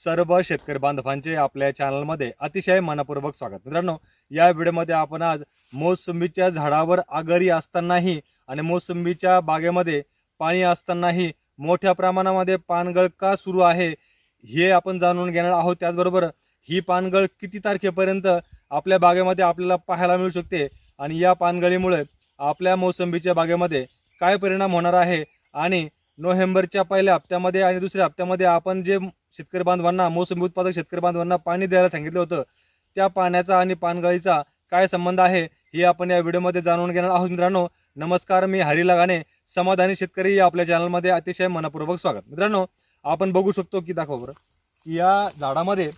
सर्व शेतकरी बांधवांचे आपल्या चॅनलमध्ये अतिशय मनपूर्वक स्वागत. मित्रांनो या व्हिडिओमध्ये आपण आज मोसंबीच्या झाडावर आगरी असतानाही आणि मोसंबीच्या बागेमध्ये पाणी असतानाही मोठ्या प्रमाणामध्ये पानगळ का सुरू आहे हे आपण जाणून घेणार आहोत. त्याचबरोबर ही पानगळ किती तारखेपर्यंत आपल्या बागेमध्ये आपल्याला पाहायला मिळू शकते आणि या पानगळीमुळे आपल्या मोसंबीच्या बागेमध्ये काय परिणाम होणार आहे आणि नोव्हेंबरच्या पहिल्या हप्त्यामध्ये आणि दुसऱ्या हप्त्यामध्ये आपण जे शेतकरी बांधवांना मोसंबी उत्पादक शेतकरी बांधवांना पाणी द्यायला सांगितलं होतं त्या पाण्याचा आणि पानगळीचा काय संबंध आहे हे आपण या व्हिडिओमध्ये जाणून घेणार आहोत मित्रांनो. नमस्कार मी हरी लगाने समाधानी शेतकरी या आपल्या चॅनलमध्ये अतिशय मनपूर्वक स्वागत. मित्रांनो आपण बघू शकतो की दाखव बरं की या झाडामध्ये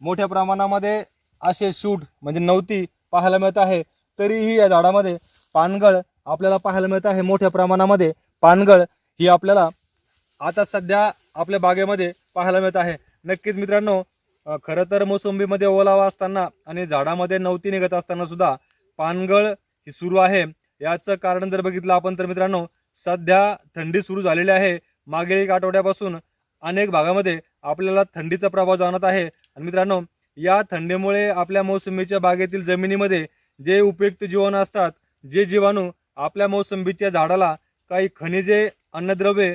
मोठ्या प्रमाणामध्ये असे शूट म्हणजे नवती पाहायला मिळत आहे तरीही या झाडामध्ये पानगळ आपल्याला पाहायला मिळत आहे. मोठ्या प्रमाणामध्ये पानगळ ही आपल्याला आता सध्या आपल्या बागेमध्ये पाहायला मिळत आहे. नक्कीच मित्रांनो खरं तर मोसंबीमध्ये ओलावा असताना आणि झाडामध्ये नवती निघत असताना सुद्धा पानगळ ही सुरू आहे. याचं कारण जर बघितलं आपण तर मित्रांनो सध्या थंडी सुरू झालेली आहे. मागील एक आठवड्यापासून अनेक भागामध्ये आपल्याला थंडीचा प्रभाव जाणवत आहे. आणि मित्रांनो या थंडीमुळे आपल्या मोसंबीच्या बागेतील जमिनीमध्ये जे उपयुक्त जीवन असतात जे जीवाणू आपल्या मोसंबीच्या झाडाला काही खनिजे अन्नद्रव्ये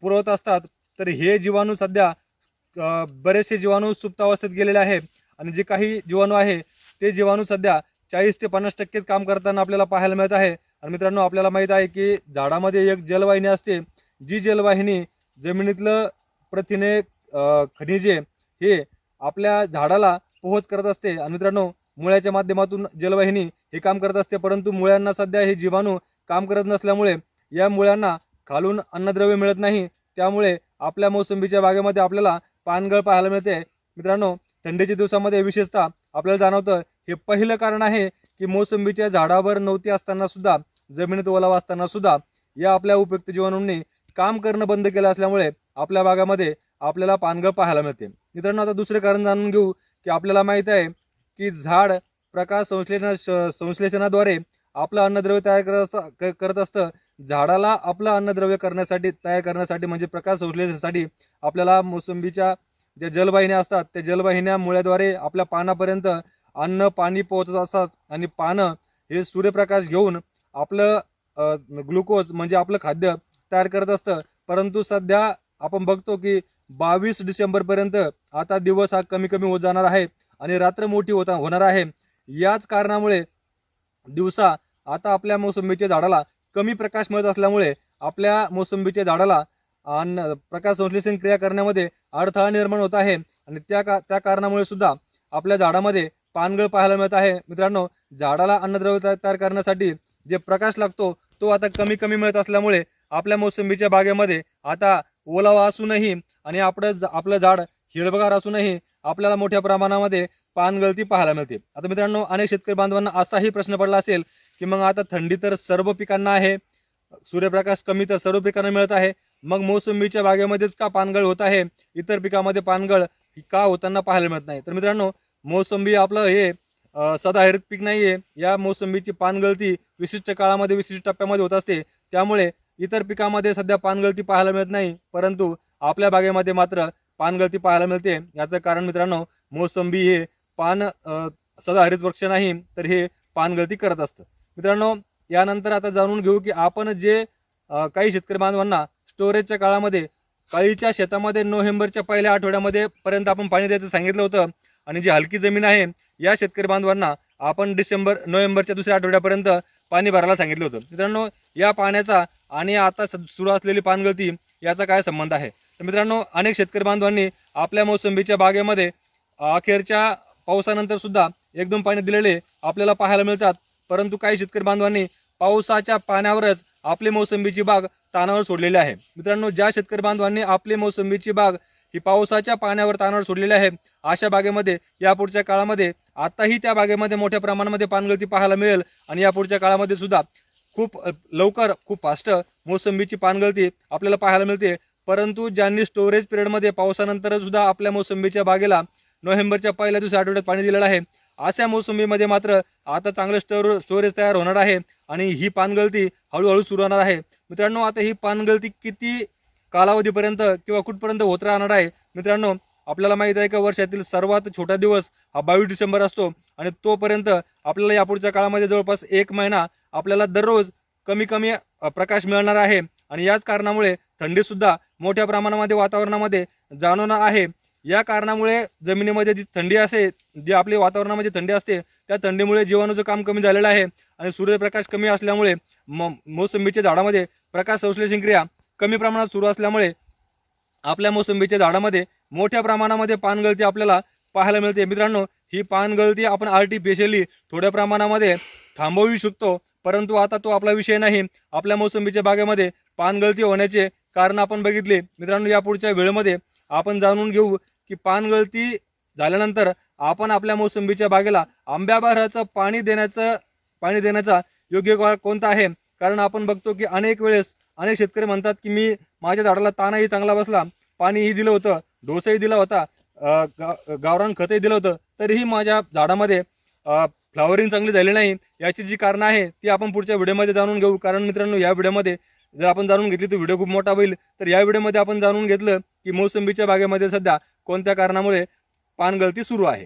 पुरवत असतात तर हे जीवाणू सध्या बरेचसे जीवाणू सुप्तावस्थेत गेलेले आहे. आणि जे काही जीवाणू आहे ते जीवाणू सध्या चाळीस ते पन्नास टक्केच काम करताना आपल्याला पाहायला मिळत आहे. आणि मित्रांनो आपल्याला माहीत आहे की झाडामध्ये एक जलवाहिनी असते. जी जलवाहिनी जमिनीतलं प्रथिने खनिजे हे आपल्या झाडाला पोहोच करत असते. आणि मित्रांनो मुळ्याच्या माध्यमातून जलवाहिनी हे काम करत असते. परंतु मुळ्यांना सध्या हे जीवाणू काम करत नसल्यामुळे या मुळ्यांना खालून अन्नद्रव्य मिळत नाही त्यामुळे आपल्या मोसंबीच्या बागेमध्ये आपल्याला पानगळ पाहायला मिळते. मित्रांनो थंडीच्या दिवसामध्ये विशेषतः आपल्याला जाणवतं हे पहिलं कारण आहे की मोसंबीच्या झाडावर नव्हती असताना सुद्धा जमिनीत ओलावा असताना सुद्धा या आपल्या उपयुक्त जीवाणूंनी काम करणं बंद केलं असल्यामुळे आपल्या भागामध्ये आपल्याला पानगळ पाहायला मिळते. मित्रांनो आता दुसरे कारण जाणून घेऊ की आपल्याला माहीत आहे की झाड प्रकाश संश्लेषणा श- संश्लेषणाद्वारे आपलं अन्नद्रव्य तयार करत असतं क- करत असतं. झाडाला आपलं अन्नद्रव्य करण्यासाठी तयार करण्यासाठी म्हणजे प्रकाश संश्लेषणासाठी आपल्याला मोसंबीच्या ज्या जलवाहिन्या असतात त्या जलवाहिन्या मुळ्याद्वारे आपल्या पानापर्यंत अन्न पाणी पोहोचत असतात आणि पानं हे सूर्यप्रकाश घेऊन आपलं ग्लुकोज म्हणजे आपलं खाद्य तयार करत असतं. परंतु सध्या आपण बघतो की बावीस डिसेंबरपर्यंत आता दिवस हा कमी कमी होत जाणार आहे आणि रात्र मोठी होता होणार आहे. याच कारणामुळे दिवसा आता आपल्या मोसंबीच्या झाडाला कमी प्रकाश मिळत असल्यामुळे आपल्या मोसंबीच्या झाडाला अन्न प्रकाश संश्लेषण क्रिया करण्यामध्ये अडथळा निर्माण होत आहे. आणि त्या का त्या कारणामुळे सुद्धा आपल्या झाडामध्ये पानगळ पाहायला मिळत आहे. मित्रांनो झाडाला अन्नद्रव्य तया- तयार करण्यासाठी जे प्रकाश लागतो तो आता कमी कमी मिळत असल्यामुळे आपल्या मोसंबीच्या बागेमध्ये आता ओलावा असूनही आणि आपलं आपलं झाड हिरवगार असूनही आपल्याला मोठ्या प्रमाणामध्ये पानगळती पाहायला मिळते. आता मित्रांनो अनेक शेतकरी बांधवांना असाही प्रश्न पडला असेल की मग आता थंडी तर सर्व पिकांना आहे सूर्यप्रकाश कमी तर सर्व पिकांना मिळत आहे मग मोसंबीच्या बागेमध्येच का पानगळ होत आहे? इतर पिकामध्ये पानगळ का होताना पाहायला मिळत नाही. तर मित्रांनो मोसंबी आपलं हे सदाहरित पीक नाही आहे या मोसंबीची पानगळती विशिष्ट काळामध्ये विशिष्ट टप्प्यामध्ये होत असते. त्यामुळे इतर पिकामध्ये सध्या पानगळती पाहायला मिळत नाही. परंतु आपल्या बागेमध्ये मात्र पानगळती पाहायला मिळते. याचं कारण मित्रांनो मोसंबी हे पान सदा सदाहरित वृक्ष नाही तर हे पानगळती करत असतं. मित्रांनो यानंतर आता जाणून घेऊ की आपण जे काही शेतकरी बांधवांना स्टोरेजच्या काळामध्ये काळीच्या शेतामध्ये नोव्हेंबरच्या पहिल्या आठवड्यामध्ये पर्यंत आपण पाणी द्यायचं सांगितलं होतं आणि जी हलकी जमीन आहे या शेतकरी बांधवांना आपण डिसेंबर नोव्हेंबरच्या दुसऱ्या आठवड्यापर्यंत पाणी भरायला सांगितलं होतं. मित्रांनो या पाण्याचा आणि आता स- सुरू असलेली पानगळती याचा काय संबंध आहे? तर मित्रांनो अनेक शेतकरी बांधवांनी आपल्या मोसंबीच्या बागेमध्ये अखेरच्या पावसानंतर सुद्धा एक दोन पाणी दिलेले आपल्याला पाहायला मिळतात. परंतु काही शेतकरी बांधवांनी पावसाच्या पाण्यावरच आपली मोसंबीची बाग तानावर सोडलेली आहे. मित्रांनो ज्या शेतकरी बांधवांनी आपली मोसंबीची बाग ही पावसाच्या पाण्यावर तानावर सोडलेली आहे अशा बागेमध्ये यापुढच्या काळामध्ये आताही त्या बागेमध्ये मोठ्या प्रमाणामध्ये पानगळती पाहायला मिळेल आणि यापुढच्या काळामध्ये सुद्धा खूप लवकर खूप फास्ट मोसंबीची पानगळती आपल्याला पाहायला मिळते. परंतु ज्यांनी स्टोरेज पिरियडमध्ये पावसानंतर सुद्धा आपल्या मोसंबीच्या बागेला नोव्हेंबरच्या पहिल्या दिवशी आठवड्यात पाणी दिलेलं आहे. अशा मोसंबीमध्ये मात्र आता चांगलं स्टोर स्टोरेज तयार होणार आहे आणि ही पानगळती हळूहळू सुरू होणार आहे. मित्रांनो आता ही पानगळती किती कालावधीपर्यंत किंवा कुठपर्यंत होत राहणार आहे? मित्रांनो आपल्याला माहीत आहे का वर्षातील सर्वात छोटा दिवस हा बावीस डिसेंबर असतो आणि तोपर्यंत आपल्याला यापुढच्या काळामध्ये जवळपास एक महिना आपल्याला दररोज कमी कमी प्रकाश मिळणार आहे. आणि याच कारणामुळे थंडीसुद्धा मोठ्या प्रमाणामध्ये वातावरणामध्ये जाणवणार आहे. या कारणामुळे जमिनीमध्ये जी थंडी असे जी आपली वातावरणामध्ये थंडी असते त्या थंडीमुळे जीवाणूचं काम कमी झालेलं आहे आणि सूर्यप्रकाश कमी असल्यामुळे म मोसंबीच्या झाडामध्ये प्रकाश संश्लेषण क्रिया कमी प्रमाणात सुरू असल्यामुळे आपल्या मोसंबीच्या झाडामध्ये मोठ्या प्रमाणामध्ये पानगळती आपल्याला पाहायला मिळते. मित्रांनो ही पानगळती आपण आर्टिफिशियली थोड्या प्रमाणामध्ये थांबवू शकतो परंतु आता तो आपला विषय नाही. आपल्या मोसंबीच्या बागेमध्ये पानगळती होण्याचे कारण आपण बघितले. मित्रांनो या पुढच्या वेळेमध्ये आपण जाणून घेऊ की पानगळती झाल्यानंतर आपण आपल्या मोसंबीच्या बागेला आंब्याबाराचं पाणी देण्याचं पाणी देण्याचा योग्य काळ कोणता आहे? कारण आपण बघतो की अनेक वेळेस अनेक शेतकरी म्हणतात की मी माझ्या झाडाला तानाही चांगला बसला पाणीही दिलं होतं डोसही दिला होता गा- गावरान खतही दिलं होतं तरीही माझ्या झाडामध्ये फ्लॉवरिंग चांगली झाली नाही. याची जी कारणं आहे ती आपण पुढच्या व्हिडिओमध्ये जाणून घेऊ. कारण मित्रांनो या व्हिडिओमध्ये जर आपण जाणून घेतली तर व्हिडिओ खूप मोठा होईल. तर या व्हिडिओमध्ये आपण जाणून घेतलं की मोसंबीच्या बागेमध्ये सध्या कोणत्या कारणामुळे पानगळती सुरू आहे?